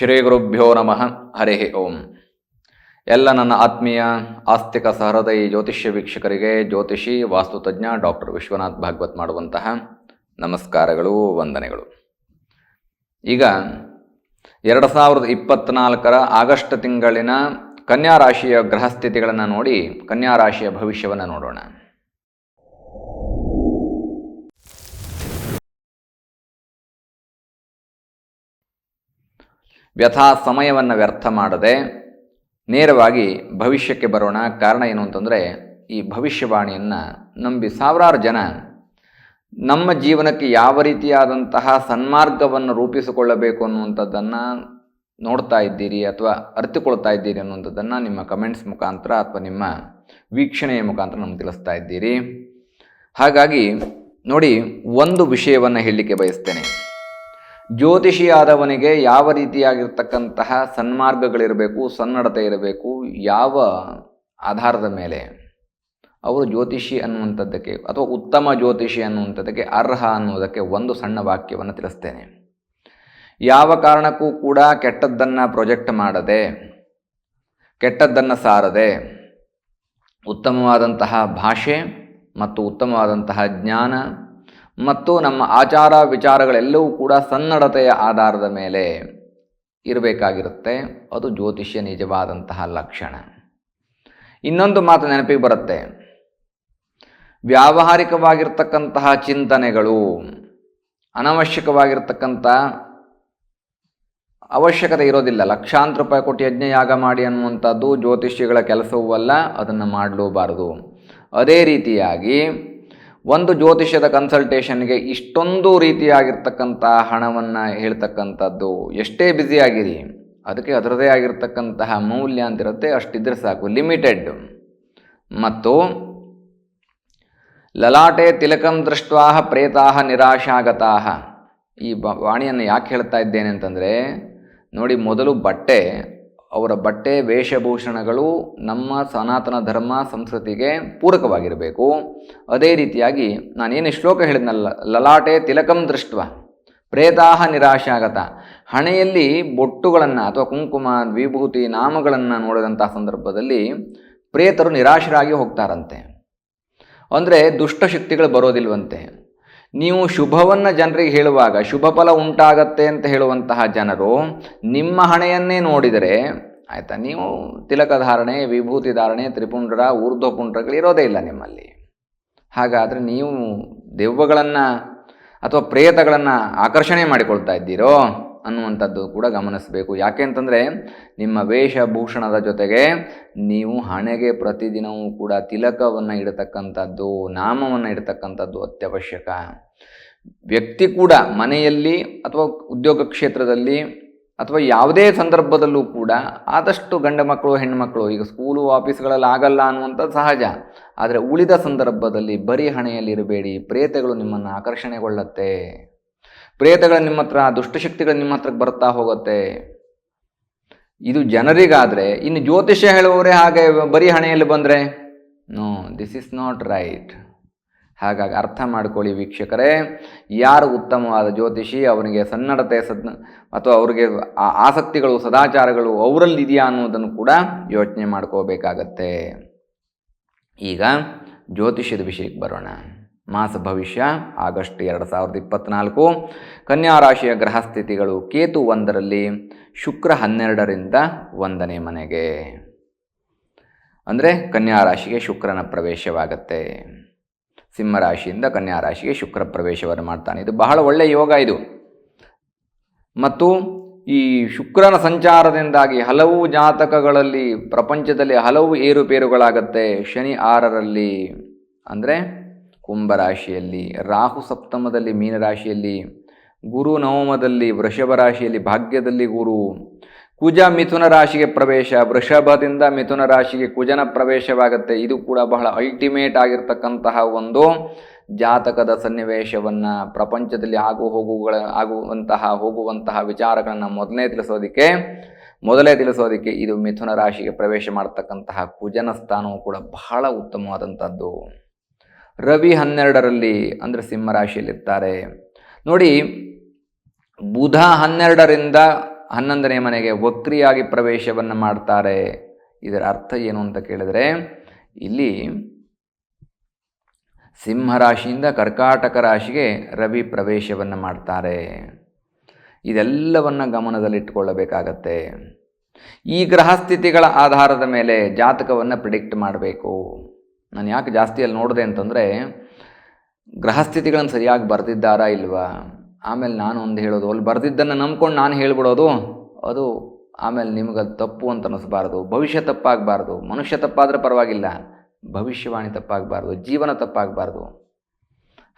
ಶ್ರೀ ಗುರುಭ್ಯೋ ನಮಃ. ಹರಿ ಓಂ. ಎಲ್ಲ ನನ್ನ ಆತ್ಮೀಯ, ಆಸ್ತಿಕ ಸಹೃದಯಿ ಜ್ಯೋತಿಷ್ಯ ವೀಕ್ಷಕರಿಗೆ ಜ್ಯೋತಿಷಿ ವಾಸ್ತುತಜ್ಞ ಡಾಕ್ಟರ್ ವಿಶ್ವನಾಥ್ ಭಾಗವತ್ ಮಾಡುವಂತಹ ನಮಸ್ಕಾರಗಳು, ವಂದನೆಗಳು. ಈಗ ಎರಡು ಸಾವಿರದ ಇಪ್ಪತ್ತ್ನಾಲ್ಕರ ಆಗಸ್ಟ್ ತಿಂಗಳಿನ ಕನ್ಯಾ ರಾಶಿಯ ಗ್ರಹ ಸ್ಥಿತಿಗಳನ್ನು ನೋಡಿ ಕನ್ಯಾ ರಾಶಿಯ ಭವಿಷ್ಯವನ್ನು ನೋಡೋಣ. ವ್ಯಥಾ ಸಮಯವನ್ನು ವ್ಯರ್ಥ ಮಾಡದೆ ನೇರವಾಗಿ ಭವಿಷ್ಯಕ್ಕೆ ಬರೋಣ. ಕಾರಣ ಏನು ಅಂತಂದರೆ, ಈ ಭವಿಷ್ಯವಾಣಿಯನ್ನು ನಂಬಿ ಸಾವಿರಾರು ಜನ ನಮ್ಮ ಜೀವನಕ್ಕೆ ಯಾವ ರೀತಿಯಾದಂತಹ ಸನ್ಮಾರ್ಗವನ್ನು ರೂಪಿಸಿಕೊಳ್ಳಬೇಕು ಅನ್ನುವಂಥದ್ದನ್ನು ನೋಡ್ತಾ ಇದ್ದೀರಿ ಅಥವಾ ಅರಿತುಕೊಳ್ತಾ ಇದ್ದೀರಿ ಅನ್ನುವಂಥದ್ದನ್ನು ನಿಮ್ಮ ಕಮೆಂಟ್ಸ್ ಮುಖಾಂತರ ಅಥವಾ ನಿಮ್ಮ ವೀಕ್ಷಣೆಯ ಮುಖಾಂತರ ನಮ್ಗೆ ತಿಳಿಸ್ತಾ ಇದ್ದೀರಿ. ಹಾಗಾಗಿ ನೋಡಿ, ಒಂದು ವಿಷಯವನ್ನು ಹೇಳಲಿಕ್ಕೆ ಬಯಸ್ತೇನೆ. ಜ್ಯೋತಿಷಿಯಾದವನಿಗೆ ಯಾವ ರೀತಿಯಾಗಿರ್ತಕ್ಕಂತಹ ಸನ್ಮಾರ್ಗಗಳಿರಬೇಕು, ಸನ್ನಡತೆ ಇರಬೇಕು, ಯಾವ ಆಧಾರದ ಮೇಲೆ? ಅವರು ಜ್ಯೋತಿಷಿ ಅನ್ನುವಂಥದ್ದಕ್ಕೆ ಅಥವಾ ಉತ್ತಮ ಜ್ಯೋತಿಷಿ ಅನ್ನುವಂಥದ್ದಕ್ಕೆ ಅರ್ಹ ಅನ್ನುವುದಕ್ಕೆ ಒಂದು ಸಣ್ಣ ವಾಕ್ಯವನ್ನು ತಿಳಿಸ್ತೇನೆ. ಯಾವ ಕಾರಣಕ್ಕೂ ಕೂಡ ಕೆಟ್ಟದ್ದನ್ನು ಪ್ರೊಜೆಕ್ಟ್ ಮಾಡದೆ, ಕೆಟ್ಟದ್ದನ್ನು ಸಾರದೆ, ಉತ್ತಮವಾದಂತಹ ಭಾಷೆ ಮತ್ತು ಉತ್ತಮವಾದಂತಹ ಜ್ಞಾನ ಮತ್ತು ನಮ್ಮ ಆಚಾರ ವಿಚಾರಗಳೆಲ್ಲವೂ ಕೂಡ ಸನ್ನಡತೆಯ ಆಧಾರದ ಮೇಲೆ ಇರಬೇಕಾಗಿರುತ್ತೆ. ಅದು ಜ್ಯೋತಿಷ್ಯ ನಿಜವಾದಂತಹ ಲಕ್ಷಣ. ಇನ್ನೊಂದು ಮಾತು ನೆನಪಿಗೆ ಬರುತ್ತೆ. ವ್ಯಾವಹಾರಿಕವಾಗಿರ್ತಕ್ಕಂತಹ ಚಿಂತನೆಗಳು, ಅನವಶ್ಯಕವಾಗಿರ್ತಕ್ಕಂಥ ಅವಶ್ಯಕತೆ ಇರೋದಿಲ್ಲ. ಲಕ್ಷಾಂತರ ರೂಪಾಯಿ ಕೊಟ್ಟು ಯಜ್ಞ ಯಾಗ ಮಾಡಿ ಅನ್ನುವಂಥದ್ದು ಜ್ಯೋತಿಷ್ಯಗಳ ಕೆಲಸವೂ ಅಲ್ಲ. ಅದನ್ನು ಮಾಡಲೂಬಾರದು. ಅದೇ ರೀತಿಯಾಗಿ ಒಂದು ಜ್ಯೋತಿಷ್ಯದ ಕನ್ಸಲ್ಟೇಷನ್ಗೆ ಇಷ್ಟೊಂದು ರೀತಿಯಾಗಿರ್ತಕ್ಕಂಥ ಹಣವನ್ನು ಹೇಳ್ತಕ್ಕಂಥದ್ದು, ಎಷ್ಟೇ ಬ್ಯುಸಿಯಾಗಿರಿ ಅದಕ್ಕೆ ಅದರದೇ ಆಗಿರ್ತಕ್ಕಂತಹ ಮೌಲ್ಯ ಅಂತಿರುತ್ತೆ, ಅಷ್ಟಿದ್ರೆ ಸಾಕು ಲಿಮಿಟೆಡ್ ಮತ್ತು ಲಲಾಟೆ ತಿಲಕಂ ದೃಷ್ಟ್ವಾ ಪ್ರೇತಾಹ ನಿರಾಶಾಗತಾಹ. ಈ ವಾಣಿಯನ್ನು ಯಾಕೆ ಹೇಳ್ತಾ ಇದ್ದೇನೆ ಅಂತಂದರೆ, ನೋಡಿ, ಮೊದಲು ಬಟ್ಟೆ ಅವರ ಬಟ್ಟೆ, ವೇಷಭೂಷಣಗಳು ನಮ್ಮ ಸನಾತನ ಧರ್ಮ, ಸಂಸ್ಕೃತಿಗೆ ಪೂರಕವಾಗಿರಬೇಕು. ಅದೇ ರೀತಿಯಾಗಿ ನಾನೇನು ಶ್ಲೋಕ ಹೇಳಿದ್ನಲ್ಲ, ಲಲಾಟೆ ತಿಲಕಂ ದೃಷ್ಟ ಪ್ರೇತಾಹ ನಿರಾಶಾಗತ. ಹಣೆಯಲ್ಲಿ ಬೊಟ್ಟುಗಳನ್ನು ಅಥವಾ ಕುಂಕುಮ, ವಿಭೂತಿ, ನಾಮಗಳನ್ನು ನೋಡಿದಂಥ ಸಂದರ್ಭದಲ್ಲಿ ಪ್ರೇತರು ನಿರಾಶರಾಗಿ ಹೋಗ್ತಾರಂತೆ. ಅಂದರೆ ದುಷ್ಟಶಕ್ತಿಗಳು ಬರೋದಿಲ್ವಂತೆ. ನೀವು ಶುಭವನ್ನು ಜನರಿಗೆ ಹೇಳುವಾಗ ಶುಭ ಫಲ ಉಂಟಾಗತ್ತೆ ಅಂತ ಹೇಳುವಂತಹ ಜನರು ನಿಮ್ಮ ಹಣೆಯನ್ನೇ ನೋಡಿದರೆ, ಆಯಿತಾ, ನೀವು ತಿಲಕ ಧಾರಣೆ, ವಿಭೂತಿ ಧಾರಣೆ, ತ್ರಿಪುಂಡ್ರ, ಊರ್ಧ್ವಪುಂಡ್ರಗಳು ಇರೋದೇ ಇಲ್ಲ ನಿಮ್ಮಲ್ಲಿ. ಹಾಗಾದರೆ ನೀವು ದೆವ್ವಗಳನ್ನು ಅಥವಾ ಪ್ರೇತಗಳನ್ನು ಆಕರ್ಷಣೆ ಮಾಡಿಕೊಳ್ತಾ ಇದ್ದೀರೋ? ಅನ್ನುವಂಥದ್ದು ಕೂಡ ಗಮನಿಸಬೇಕು. ಯಾಕೆ ಅಂತಂದರೆ ನಿಮ್ಮ ವೇಷಭೂಷಣದ ಜೊತೆಗೆ ನೀವು ಹಣೆಗೆ ಪ್ರತಿದಿನವೂ ಕೂಡ ತಿಲಕವನ್ನು ಇಡತಕ್ಕಂಥದ್ದು, ನಾಮವನ್ನು ಇಡತಕ್ಕಂಥದ್ದು ಅತ್ಯವಶ್ಯಕ. ವ್ಯಕ್ತಿ ಕೂಡ ಮನೆಯಲ್ಲಿ ಅಥವಾ ಉದ್ಯೋಗ ಕ್ಷೇತ್ರದಲ್ಲಿ ಅಥವಾ ಯಾವುದೇ ಸಂದರ್ಭದಲ್ಲೂ ಕೂಡ ಆದಷ್ಟು ಗಂಡ ಮಕ್ಕಳು ಹೆಣ್ಣುಮಕ್ಕಳು ಈಗ ಸ್ಕೂಲು, ಆಫೀಸ್ಗಳಲ್ಲಿ ಆಗಲ್ಲ ಅನ್ನುವಂಥದ್ದು ಸಹಜ. ಆದರೆ ಉಳಿದ ಸಂದರ್ಭದಲ್ಲಿ ಬರೀ ಹಣೆಯಲ್ಲಿರಬೇಡಿ, ಪ್ರೇತಗಳು ನಿಮ್ಮನ್ನು ಆಕರ್ಷಣೆಗೊಳ್ಳುತ್ತೆ. ಪ್ರೇತಗಳು ನಿಮ್ಮ ಹತ್ರ, ದುಷ್ಟಶಕ್ತಿಗಳು ನಿಮ್ಮ ಹತ್ರಕ್ಕೆ ಬರ್ತಾ ಹೋಗುತ್ತೆ. ಇದು ಜನರಿಗಾದರೆ, ಇನ್ನು ಜ್ಯೋತಿಷ್ಯ ಹೇಳುವವರೇ ಹಾಗೆ ಬರೀ ಹಣೆಯಲ್ಲಿ ಬಂದರೆ? No this is not right ಹಾಗಾಗಿ ಅರ್ಥ ಮಾಡ್ಕೊಳ್ಳಿ ವೀಕ್ಷಕರೇ, ಯಾರು ಉತ್ತಮವಾದ ಜ್ಯೋತಿಷಿ ಅವನಿಗೆ ಸನ್ನಡತೆ ಸದ್, ಅಥವಾ ಅವರಿಗೆ ಆಸಕ್ತಿಗಳು, ಸದಾಚಾರಗಳು ಅವರಲ್ಲಿ ಇದೆಯಾ ಅನ್ನೋದನ್ನು ಕೂಡ ಯೋಚನೆ ಮಾಡ್ಕೋಬೇಕಾಗತ್ತೆ. ಈಗ ಜ್ಯೋತಿಷ್ಯದ ವಿಷಯಕ್ಕೆ ಬರೋಣ. ಮಾಸ ಭವಿಷ್ಯ, ಆಗಸ್ಟ್ ಎರಡು ಸಾವಿರದ ಇಪ್ಪತ್ತ್ನಾಲ್ಕು ಕನ್ಯಾ ರಾಶಿಯ ಗ್ರಹ ಸ್ಥಿತಿಗಳು ಕೇತು ಒಂದರಲ್ಲಿ ಶುಕ್ರ ಹನ್ನೆರಡರಿಂದ ಒಂದನೇ ಮನೆಗೆ. ಅಂದರೆ ಕನ್ಯಾ ರಾಶಿಗೆ ಶುಕ್ರನ ಪ್ರವೇಶವಾಗತ್ತೆ. ಸಿಂಹರಾಶಿಯಿಂದ ಕನ್ಯಾ ರಾಶಿಗೆ ಶುಕ್ರ ಪ್ರವೇಶವನ್ನು ಮಾಡ್ತಾನೆ. ಇದು ಬಹಳ ಒಳ್ಳೆಯ ಯೋಗ ಇದು. ಮತ್ತು ಈ ಶುಕ್ರನ ಸಂಚಾರದಿಂದಾಗಿ ಹಲವು ಜಾತಕಗಳಲ್ಲಿ ಪ್ರಪಂಚದಲ್ಲಿ ಹಲವು ಏರುಪೇರುಗಳಾಗತ್ತೆ. ಶನಿ ಆರರಲ್ಲಿ ಅಂದರೆ ಕುಂಭರಾಶಿಯಲ್ಲಿ, ರಾಹು ಸಪ್ತಮದಲ್ಲಿ ಮೀನರಾಶಿಯಲ್ಲಿ, ಗುರು ನವಮದಲ್ಲಿ ವೃಷಭ ರಾಶಿಯಲ್ಲಿ ಭಾಗ್ಯದಲ್ಲಿ ಗುರು. ಕುಜ ಮಿಥುನ ರಾಶಿಗೆ ಪ್ರವೇಶ, ವೃಷಭದಿಂದ ಮಿಥುನ ರಾಶಿಗೆ ಕುಜನ ಪ್ರವೇಶವಾಗುತ್ತೆ. ಇದು ಕೂಡ ಬಹಳ ಅಲ್ಟಿಮೇಟ್ ಆಗಿರ್ತಕ್ಕಂತಹ ಒಂದು ಜಾತಕದ ಸನ್ನಿವೇಶವನ್ನು ಪ್ರಪಂಚದಲ್ಲಿ ಆಗು ಹೋಗುಗಳ, ಆಗುವಂತಹ, ಹೋಗುವಂತಹ ವಿಚಾರಗಳನ್ನು ಮೊದಲನೇ ತಿಳಿಸೋದಕ್ಕೆ, ಮೊದಲೇ ತಿಳಿಸೋದಕ್ಕೆ ಇದು ಮಿಥುನ ರಾಶಿಗೆ ಪ್ರವೇಶ ಮಾಡತಕ್ಕಂತಹ ಕುಜನ ಸ್ಥಾನವು ಕೂಡ ಬಹಳ ಉತ್ತಮವಾದಂಥದ್ದು ರವಿ ಹನ್ನೆರಡರಲ್ಲಿ ಅಂದರೆ ಸಿಂಹರಾಶಿಯಲ್ಲಿರ್ತಾರೆ ನೋಡಿ, ಬುಧ ಹನ್ನೆರಡರಿಂದ ಹನ್ನೊಂದನೇ ಮನೆಗೆ ವಕ್ರಿಯಾಗಿ ಪ್ರವೇಶವನ್ನು ಮಾಡ್ತಾರೆ. ಇದರ ಅರ್ಥ ಏನು ಅಂತ ಕೇಳಿದರೆ, ಇಲ್ಲಿ ಸಿಂಹರಾಶಿಯಿಂದ ಕರ್ಕಾಟಕ ರಾಶಿಗೆ ರವಿ ಪ್ರವೇಶವನ್ನು ಮಾಡ್ತಾರೆ. ಇದೆಲ್ಲವನ್ನು ಗಮನದಲ್ಲಿಟ್ಟುಕೊಳ್ಳಬೇಕಾಗತ್ತೆ ಈ ಗ್ರಹಸ್ಥಿತಿಗಳ ಆಧಾರದ ಮೇಲೆ ಜಾತಕವನ್ನು ಪ್ರಿಡಿಕ್ಟ್ ಮಾಡಬೇಕು. ನಾನು ಯಾಕೆ ಜಾಸ್ತಿ ಅಲ್ಲಿ ನೋಡಿದೆ ಅಂತಂದರೆ, ಗ್ರಹಸ್ಥಿತಿಗಳನ್ನು ಸರಿಯಾಗಿ ಬರೆದಿದ್ದಾರಾ ಇಲ್ವಾ? ಆಮೇಲೆ ನಾನು ಒಂದು ಹೇಳೋದು, ಅಲ್ಲಿ ಬರೆದಿದ್ದನ್ನು ನಂಬ್ಕೊಂಡು ನಾನು ಹೇಳ್ಬಿಡೋದು, ಅದು ಆಮೇಲೆ ನಿಮಗೆ ಅದು ತಪ್ಪು ಅಂತ ಅನ್ನಿಸ್ಬಾರ್ದು ಭವಿಷ್ಯ ತಪ್ಪಾಗಬಾರ್ದು. ಮನುಷ್ಯ ತಪ್ಪಾದರೆ ಪರವಾಗಿಲ್ಲ. ಭವಿಷ್ಯವಾಣಿ ತಪ್ಪಾಗಬಾರ್ದು. ಜೀವನ ತಪ್ಪಾಗಬಾರ್ದು.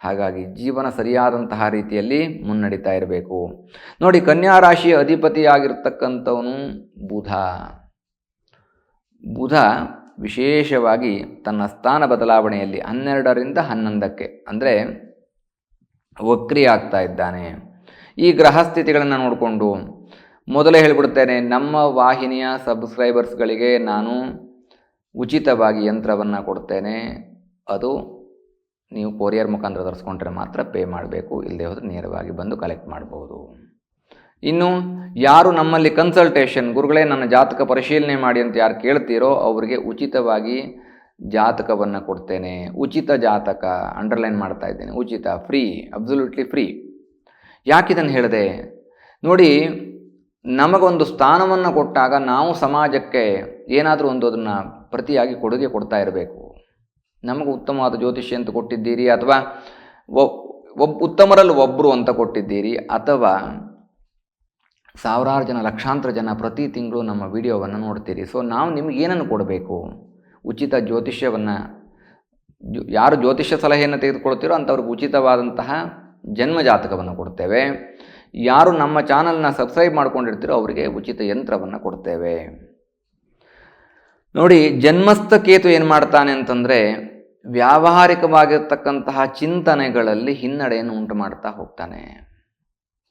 ಹಾಗಾಗಿ ಜೀವನ ಸರಿಯಾದಂತಹ ರೀತಿಯಲ್ಲಿ ಮುನ್ನಡೀತಾ ಇರಬೇಕು. ನೋಡಿ, ಕನ್ಯಾ ರಾಶಿಯ ಅಧಿಪತಿಯಾಗಿರ್ತಕ್ಕಂಥವನು ಬುಧ. ಬುಧ ವಿಶೇಷವಾಗಿ ತನ್ನ ಸ್ಥಾನ ಬದಲಾವಣೆಯಲ್ಲಿ ಹನ್ನೆರಡರಿಂದ ಹನ್ನೊಂದಕ್ಕೆ, ಅಂದರೆ ವಕ್ರಿ ಆಗ್ತಾ ಇದ್ದಾನೆ. ಈ ಗ್ರಹ ಸ್ಥಿತಿಗಳನ್ನು ನೋಡಿಕೊಂಡು ಮೊದಲೇ ಹೇಳಿಬಿಡ್ತೇನೆ, ನಮ್ಮ ವಾಹಿನಿಯ ಸಬ್ಸ್ಕ್ರೈಬರ್ಸ್ಗಳಿಗೆ ನಾನು ಉಚಿತವಾಗಿ ಯಂತ್ರವನ್ನು ಕೊಡ್ತೇನೆ. ಅದು ನೀವು ಕೊರಿಯರ್ ಮುಖಾಂತರ ತರಿಸ್ಕೊಂಡ್ರೆ ಮಾತ್ರ ಪೇ ಮಾಡಬೇಕು ಇಲ್ಲದೆ ಹೋದರೆ ನೇರವಾಗಿ ಬಂದು ಕಲೆಕ್ಟ್ ಮಾಡ್ಬೋದು. ಇನ್ನು ಯಾರು ನಮ್ಮಲ್ಲಿ ಕನ್ಸಲ್ಟೇಷನ್ ಗುರುಗಳೇ ನನ್ನ ಜಾತಕ ಪರಿಶೀಲನೆ ಮಾಡಿ ಅಂತ ಯಾರು ಕೇಳ್ತೀರೋ ಅವರಿಗೆ ಉಚಿತವಾಗಿ ಜಾತಕವನ್ನು ಕೊಡ್ತೇನೆ. ಉಚಿತ ಜಾತಕ ಅಂಡರ್ಲೈನ್ ಮಾಡ್ತಾ ಇದ್ದೇನೆ. ಉಚಿತ ಫ್ರೀ ಅಬ್ಸಲ್ಯೂಟ್ಲಿ ಫ್ರೀ ಯಾಕಿದನ್ನು ಹೇಳಿದೆ? ನೋಡಿ, ನಮಗೊಂದು ಸ್ಥಾನವನ್ನು ಕೊಟ್ಟಾಗ ನಾವು ಸಮಾಜಕ್ಕೆ ಏನಾದರೂ ಒಂದು ಅದನ್ನು ಪ್ರತಿಯಾಗಿ ಕೊಡುಗೆ ಕೊಡ್ತಾ ಇರಬೇಕು. ನಮಗೆ ಉತ್ತಮವಾದ ಜ್ಯೋತಿಷ್ಯ ಅಂತ ಕೊಟ್ಟಿದ್ದೀರಿ ಅಥವಾ ಒಬ್ಬ ಉತ್ತಮರಲ್ಲಿ ಒಬ್ಬರು ಅಂತ ಕೊಟ್ಟಿದ್ದೀರಿ ಅಥವಾ ಸಾವಿರಾರು ಜನ, ಲಕ್ಷಾಂತರ ಜನ ಪ್ರತಿ ತಿಂಗಳು ನಮ್ಮ ವಿಡಿಯೋವನ್ನು ನೋಡ್ತೀರಿ. ಸೊ ನಾವು ನಿಮ್ಗೆ ಏನನ್ನು ಕೊಡಬೇಕು? ಉಚಿತ ಜ್ಯೋತಿಷ್ಯವನ್ನು ಯಾರು ಜ್ಯೋತಿಷ್ಯ ಸಲಹೆಯನ್ನು ತೆಗೆದುಕೊಳ್ತೀರೋ ಅಂಥವ್ರಿಗೆ ಉಚಿತವಾದಂತಹ ಜನ್ಮ ಜಾತಕವನ್ನು ಕೊಡ್ತೇವೆ. ಯಾರು ನಮ್ಮ ಚಾನಲ್ನ ಸಬ್ಸ್ಕ್ರೈಬ್ ಮಾಡ್ಕೊಂಡಿರ್ತೀರೋ ಅವರಿಗೆ ಉಚಿತ ಯಂತ್ರವನ್ನು ಕೊಡ್ತೇವೆ. ನೋಡಿ ಜನ್ಮಸ್ಥ ಕೇತು ಏನು ಮಾಡ್ತಾನೆ ಅಂತಂದರೆ, ವ್ಯಾವಹಾರಿಕವಾಗಿರ್ತಕ್ಕಂತಹ ಚಿಂತನೆಗಳಲ್ಲಿ ಹಿನ್ನಡೆಯನ್ನು ಉಂಟು ಮಾಡ್ತಾ ಹೋಗ್ತಾನೆ.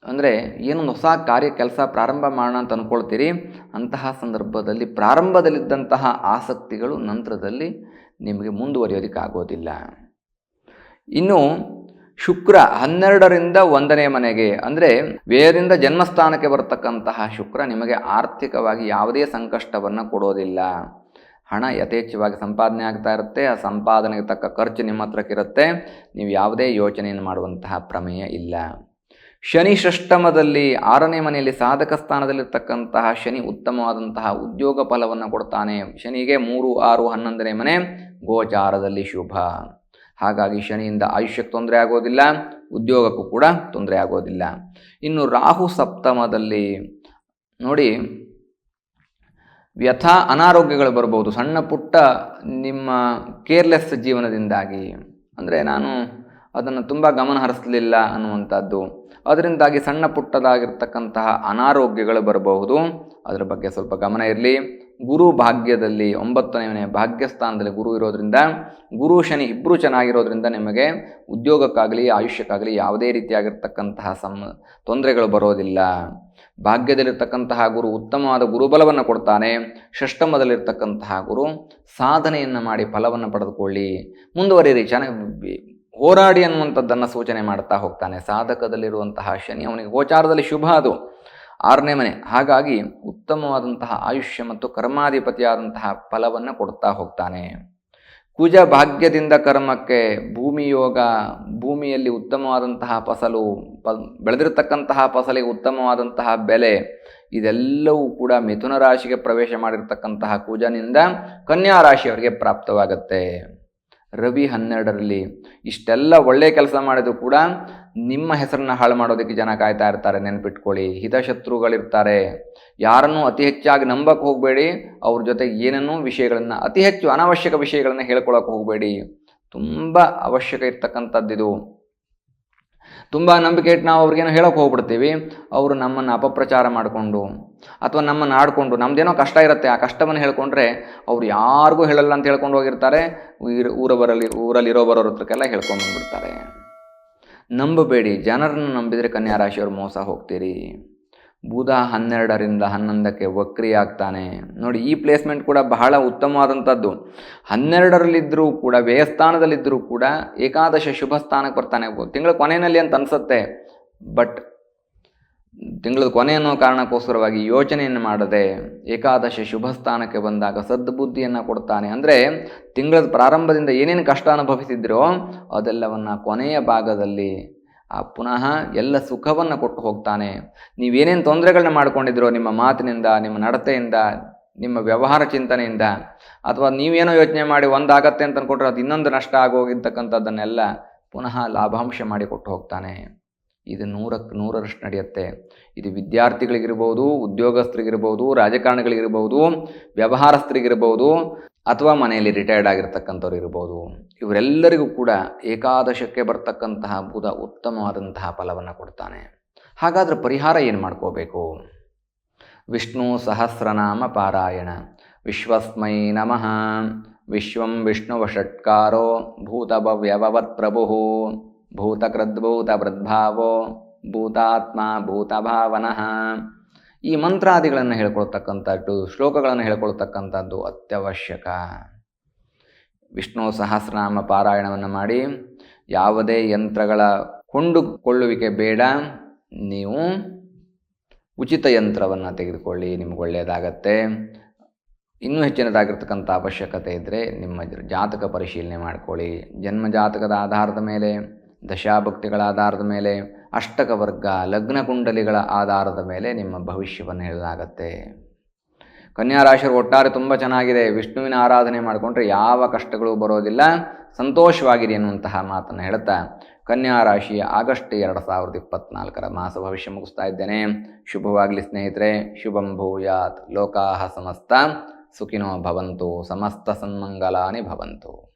ಅಂದರೆ ಏನೊಂದು ಹೊಸ ಕಾರ್ಯ ಕೆಲಸ ಪ್ರಾರಂಭ ಮಾಡೋಣ ಅಂತ ಅಂದ್ಕೊಳ್ತೀರಿ ಅಂತಹ ಸಂದರ್ಭದಲ್ಲಿ ಪ್ರಾರಂಭದಲ್ಲಿದ್ದಂತಹ ಆಸಕ್ತಿಗಳು ನಂತರದಲ್ಲಿ ನಿಮಗೆ ಮುಂದುವರಿಯೋದಕ್ಕಾಗೋದಿಲ್ಲ ಇನ್ನು ಶುಕ್ರ ಹನ್ನೆರಡರಿಂದ ಒಂದನೇ ಮನೆಗೆ, ಅಂದರೆ ವೇರದಿಂದ ಜನ್ಮಸ್ಥಾನಕ್ಕೆ ಬರತಕ್ಕಂತಹ ಶುಕ್ರ ನಿಮಗೆ ಆರ್ಥಿಕವಾಗಿ ಯಾವುದೇ ಸಂಕಷ್ಟವನ್ನು ಕೊಡೋದಿಲ್ಲ. ಹಣ ಯಥೇಚ್ಛವಾಗಿ ಸಂಪಾದನೆ ಆಗ್ತಾ ಇರುತ್ತೆ, ಆ ಸಂಪಾದನೆಗೆ ತಕ್ಕ ಖರ್ಚು ನಿಮ್ಮ ಹತ್ರಕ್ಕಿರುತ್ತೆ ನೀವು ಯಾವುದೇ ಯೋಚನೆಯನ್ನು ಮಾಡುವಂತಹ ಪ್ರಮೇಯ ಇಲ್ಲ. ಶನಿ ಷಷ್ಟಮದಲ್ಲಿ ಆರನೇ ಮನೆಯಲ್ಲಿ ಸಾಧಕ ಸ್ಥಾನದಲ್ಲಿರ್ತಕ್ಕಂತಹ ಶನಿ ಉತ್ತಮವಾದಂತಹ ಉದ್ಯೋಗ ಫಲವನ್ನು ಕೊಡ್ತಾನೆ. ಶನಿಗೆ ಮೂರು, ಆರು, ಹನ್ನೊಂದನೇ ಮನೆ, ಗೋಚಾರದಲ್ಲಿ ಶುಭ. ಹಾಗಾಗಿ ಶನಿಯಿಂದ ಆಯುಷ್ಯಕ್ಕೆ ತೊಂದರೆ ಆಗೋದಿಲ್ಲ, ಉದ್ಯೋಗಕ್ಕೂ ಕೂಡ ತೊಂದರೆ ಆಗೋದಿಲ್ಲ. ಇನ್ನು ರಾಹು ಸಪ್ತಮದಲ್ಲಿ ನೋಡಿ, ವ್ಯಥಾ ಅನಾರೋಗ್ಯಗಳು ಬರ್ಬೋದು ಸಣ್ಣ ಪುಟ್ಟ ನಿಮ್ಮ ಕೇರ್ಲೆಸ್ ಜೀವನದಿಂದಾಗಿ. ಅಂದರೆ ನಾನು ಅದನ್ನು ತುಂಬ ಗಮನ ಹರಿಸಲಿಲ್ಲ ಅನ್ನುವಂಥದ್ದು. ಅದರಿಂದಾಗಿ ಸಣ್ಣ ಪುಟ್ಟದಾಗಿರ್ತಕ್ಕಂತಹ ಅನಾರೋಗ್ಯಗಳು ಬರಬಹುದು. ಅದರ ಬಗ್ಗೆ ಸ್ವಲ್ಪ ಗಮನ ಇರಲಿ. ಗುರು ಭಾಗ್ಯದಲ್ಲಿ ಒಂಬತ್ತನೇ ಭಾಗ್ಯ ಭಾಗ್ಯಸ್ಥಾನದಲ್ಲಿ ಗುರು ಇರೋದ್ರಿಂದ, ಗುರು ಶನಿ ಇಬ್ಬರು ಚೆನ್ನಾಗಿರೋದ್ರಿಂದ ನಿಮಗೆ ಉದ್ಯೋಗಕ್ಕಾಗಲಿ, ಆಯುಷ್ಯಕ್ಕಾಗಲಿ ಯಾವುದೇ ರೀತಿಯಾಗಿರ್ತಕ್ಕಂತಹ ಸಮ ತೊಂದರೆಗಳು ಬರೋದಿಲ್ಲ. ಭಾಗ್ಯದಲ್ಲಿರ್ತಕ್ಕಂತಹ ಗುರು ಉತ್ತಮವಾದ ಗುರುಬಲವನ್ನು ಕೊಡ್ತಾನೆ. ಷಷ್ಟಮದಲ್ಲಿರ್ತಕ್ಕಂತಹ ಗುರು ಸಾಧನೆಯನ್ನು ಮಾಡಿ ಫಲವನ್ನು ಪಡೆದುಕೊಳ್ಳಿ. ಮುಂದುವರಿಯಿರಿ. ಚೆನ್ನಾಗಿ ಹೋರಾಡಿ ಅನ್ನುವಂಥದ್ದನ್ನು ಸೂಚನೆ ಮಾಡ್ತಾ ಹೋಗ್ತಾನೆ. ಸಾಧಕದಲ್ಲಿರುವಂತಹ ಶನಿ ಅವನಿಗೆ ಗೋಚಾರದಲ್ಲಿ ಶುಭ ಅದು. ಆರನೇ ಮನೆ, ಹಾಗಾಗಿ ಉತ್ತಮವಾದಂತಹ ಆಯುಷ್ಯ ಮತ್ತು ಕರ್ಮಾಧಿಪತಿಯಾದಂತಹ ಫಲವನ್ನು ಕೊಡ್ತಾ ಹೋಗ್ತಾನೆ. ಕುಜ ಭಾಗ್ಯದಿಂದ ಕರ್ಮಕ್ಕೆ ಭೂಮಿಯೋಗ ಭೂಮಿಯಲ್ಲಿ ಉತ್ತಮವಾದಂತಹ ಫಸಲು ಪ ಬೆಳೆದಿರತಕ್ಕಂತಹ ಫಸಲಿಗೆ ಉತ್ತಮವಾದಂತಹ ಬೆಲೆ, ಇದೆಲ್ಲವೂ ಕೂಡ ಮಿಥುನ ರಾಶಿಗೆ ಪ್ರವೇಶ ಮಾಡಿರ್ತಕ್ಕಂತಹ ಕುಜನಿಂದ ಕನ್ಯಾ ರಾಶಿಯವರಿಗೆ ಪ್ರಾಪ್ತವಾಗುತ್ತೆ. ರವಿ ಹನ್ನೆರಡರಲ್ಲಿ ಇಷ್ಟೆಲ್ಲ ಒಳ್ಳೆಯ ಕೆಲಸ ಮಾಡಿದ್ರು ಕೂಡ ನಿಮ್ಮ ಹೆಸರನ್ನ ಹಾಳು ಮಾಡೋದಕ್ಕೆ ಜನ ಕಾಯ್ತಾ ಇರ್ತಾರೆ, ನೆನ್ಪಿಟ್ಕೊಳ್ಳಿ. ಹಿತಶತ್ರುಗಳಿರ್ತಾರೆ. ಯಾರನ್ನೂ ಅತಿ ಹೆಚ್ಚಾಗಿ ನಂಬಕ್ಕೆ ಹೋಗಬೇಡಿ. ಅವ್ರ ಜೊತೆ ಏನೇನೋ ವಿಷಯಗಳನ್ನು, ಅತಿ ಹೆಚ್ಚು ಅನಾವಶ್ಯಕ ವಿಷಯಗಳನ್ನು ಹೇಳ್ಕೊಳಕ್ಕೆ ಹೋಗಬೇಡಿ. ತುಂಬ ಅವಶ್ಯಕ ಇರ್ತಕ್ಕಂಥದ್ದಿದು. ತುಂಬ ನಂಬಿಕೆ ಇಟ್ಟು ನಾವು ಅವ್ರಿಗೇನೋ ಹೇಳೋಕೆ ಹೋಗ್ಬಿಡ್ತೀವಿ. ಅವರು ನಮ್ಮನ್ನು ಅಪಪ್ರಚಾರ ಮಾಡಿಕೊಂಡು ಅಥವಾ ನಮ್ಮನ್ನು ಆಡಿಕೊಂಡು ನಮ್ಮದೇನೋ ಕಷ್ಟ ಇರುತ್ತೆ, ಆ ಕಷ್ಟವನ್ನು ಹೇಳ್ಕೊಂಡ್ರೆ ಅವ್ರು ಯಾರಿಗೂ ಹೇಳಲ್ಲ ಅಂತ ಹೇಳ್ಕೊಂಡು ಹೋಗಿರ್ತಾರೆ. ಊರ ಬರಲಿ ಊರಲ್ಲಿ ಇರೋ ಬರೋರ ಹತ್ರಕ್ಕೆಲ್ಲ ಹೇಳ್ಕೊಂಡು ಬಂದ್ಬಿಡ್ತಾರೆ. ನಂಬಬೇಡಿ, ಜನರನ್ನು ನಂಬಿದರೆ ಕನ್ಯಾ ರಾಶಿಯವರು ಮೋಸ ಹೋಗ್ತೀರಿ. ಬುಧ ಹನ್ನೆರಡರಿಂದ ಹನ್ನೊಂದಕ್ಕೆ ವಕ್ರಿ ಆಗ್ತಾನೆ ನೋಡಿ, ಈ ಪ್ಲೇಸ್ಮೆಂಟ್ ಕೂಡ ಬಹಳ ಉತ್ತಮವಾದಂಥದ್ದು. ಹನ್ನೆರಡರಲ್ಲಿದ್ದರೂ ಕೂಡ ವ್ಯಯಸ್ಥಾನದಲ್ಲಿದ್ದರೂ ಕೂಡ ಏಕಾದಶ ಶುಭ ಸ್ಥಾನಕ್ಕೆ ಬರ್ತಾನೆ. ತಿಂಗಳ ಕೊನೆಯಲ್ಲಿ ಅಂತ ಅನಿಸುತ್ತೆ. ಬಟ್ ತಿಂಗಳ ಕೊನೆ ಅನ್ನೋ ಕಾರಣಕ್ಕೋಸ್ಕರವಾಗಿ ಯೋಚನೆಯನ್ನು ಮಾಡದೆ ಏಕಾದಶ ಶುಭ ಸ್ಥಾನಕ್ಕೆ ಬಂದಾಗ ಸದ್ಬುದ್ಧಿಯನ್ನು ಕೊಡ್ತಾನೆ. ಅಂದರೆ ತಿಂಗಳ ಪ್ರಾರಂಭದಿಂದ ಏನೇನು ಕಷ್ಟ ಅನುಭವಿಸಿದ್ರೋ ಅದೆಲ್ಲವನ್ನು ಕೊನೆಯ ಭಾಗದಲ್ಲಿ ಆ ಪುನಃ ಎಲ್ಲ ಸುಖವನ್ನು ಕೊಟ್ಟು ಹೋಗ್ತಾನೆ. ನೀವೇನೇನು ತೊಂದರೆಗಳನ್ನ ಮಾಡ್ಕೊಂಡಿದ್ರೋ ನಿಮ್ಮ ಮಾತಿನಿಂದ, ನಿಮ್ಮ ನಡತೆಯಿಂದ, ನಿಮ್ಮ ವ್ಯವಹಾರ ಚಿಂತನೆಯಿಂದ, ಅಥವಾ ನೀವೇನೋ ಯೋಚನೆ ಮಾಡಿ ಒಂದಾಗತ್ತೆ ಅಂತ ಅದು ಇನ್ನೊಂದು ನಷ್ಟ ಆಗೋಗಿರ್ತಕ್ಕಂಥದ್ದನ್ನೆಲ್ಲ ಪುನಃ ಲಾಭಾಂಶ ಮಾಡಿ ಕೊಟ್ಟು ಹೋಗ್ತಾನೆ. ಇದು ನೂರಕ್ಕೆ ನೂರರಷ್ಟು ನಡೆಯುತ್ತೆ. ಇದು ವಿದ್ಯಾರ್ಥಿಗಳಿಗಿರ್ಬೋದು, ಉದ್ಯೋಗಸ್ಥರಿಗಿರ್ಬೋದು, ರಾಜಕಾರಣಿಗಳಿಗಿರ್ಬೋದು, ವ್ಯವಹಾರಸ್ಥರಿಗಿರ್ಬೋದು ಅಥವಾ ಮನೆಯಲ್ಲಿ ರಿಟೈರ್ಡ್ ಆಗಿರ್ತಕ್ಕಂಥವ್ರು ಇರ್ಬೋದು, ಇವರೆಲ್ಲರಿಗೂ ಕೂಡ ಏಕಾದಶಕ್ಕೆ ಬರ್ತಕ್ಕಂತಹ ಬುಧ ಉತ್ತಮವಾದಂತಹ ಫಲವನ್ನು ಕೊಡ್ತಾನೆ. ಹಾಗಾದರೆ ಪರಿಹಾರ ಏನು ಮಾಡ್ಕೋಬೇಕು? ವಿಷ್ಣು ಸಹಸ್ರನಾಮ ಪಾರಾಯಣ. ವಿಶ್ವಸ್ಮೈ ನಮಃ. ವಿಶ್ವಂ ವಿಷ್ಣುವಷಟ್ಕಾರೋ ಭೂತಭವ್ಯವತ್ ಪ್ರಭು. ಭೂತಕೃದ್ಭೂತಭೃದ್ಭಾವೋ ಭೂತಾತ್ಮ ಭೂತಭಾವನಃ. ಈ ಮಂತ್ರಾದಿಗಳನ್ನು ಹೇಳ್ಕೊಳ್ತಕ್ಕಂಥದ್ದು, ಶ್ಲೋಕಗಳನ್ನು ಹೇಳ್ಕೊಳ್ತಕ್ಕಂಥದ್ದು ಅತ್ಯವಶ್ಯಕ. ವಿಷ್ಣು ಸಹಸ್ರನಾಮ ಪಾರಾಯಣವನ್ನು ಮಾಡಿ, ಯಾವುದೇ ಯಂತ್ರಗಳ ಕೊಂಡುಕೊಳ್ಳುವಿಕೆ ಬೇಡ, ನೀವು ಉಚಿತ ಯಂತ್ರವನ್ನು ತೆಗೆದುಕೊಳ್ಳಿ, ನಿಮ್ಗೆ ಒಳ್ಳೆಯದಾಗತ್ತೆ. ಇನ್ನೂ ಹೆಚ್ಚಿನದಾಗಿರ್ತಕ್ಕಂಥ ಅವಶ್ಯಕತೆ ಇದ್ದರೆ ನಿಮ್ಮ ಜಾತಕ ಪರಿಶೀಲನೆ ಮಾಡ್ಕೊಳ್ಳಿ. ಜನ್ಮ ಜಾತಕದ ಆಧಾರದ ಮೇಲೆ, ದಶಾಭಕ್ತಿಗಳ ಆಧಾರದ ಮೇಲೆ ಅಷ್ಟಕ ವರ್ಗ ಲಗ್ನ ಕುಂಡಲಿಗಳ ಆಧಾರದ ಮೇಲೆ ನಿಮ್ಮ ಭವಿಷ್ಯವನ್ನು ಹೇಳಲಾಗತ್ತೆ. ಕನ್ಯಾ ರಾಶಿಯರು ಒಟ್ಟಾರೆ ತುಂಬ ಚೆನ್ನಾಗಿದೆ. ವಿಷ್ಣುವಿನ ಆರಾಧನೆ ಮಾಡಿಕೊಂಡ್ರೆ ಯಾವ ಕಷ್ಟಗಳು ಬರೋದಿಲ್ಲ. ಸಂತೋಷವಾಗಿರಿ ಎನ್ನುವಂತಹ ಮಾತನ್ನು ಹೇಳುತ್ತಾ ಕನ್ಯಾ ರಾಶಿಯ ಆಗಸ್ಟ್ ಎರಡು ಸಾವಿರದ ಇಪ್ಪತ್ನಾಲ್ಕರ ಮಾಸ ಭವಿಷ್ಯ ಮುಗಿಸ್ತಾ ಇದ್ದೇನೆ. ಶುಭವಾಗಲಿ ಸ್ನೇಹಿತರೆ. ಶುಭಂ ಭೂಯಾತ್. ಲೋಕಾಹ ಸಮಸ್ತ. ಸುಖಿನೋ ಭವಂತು. ಸಮಸ್ತ ಸನ್ಮಂಗಲಾನಿ ಭವಂತು.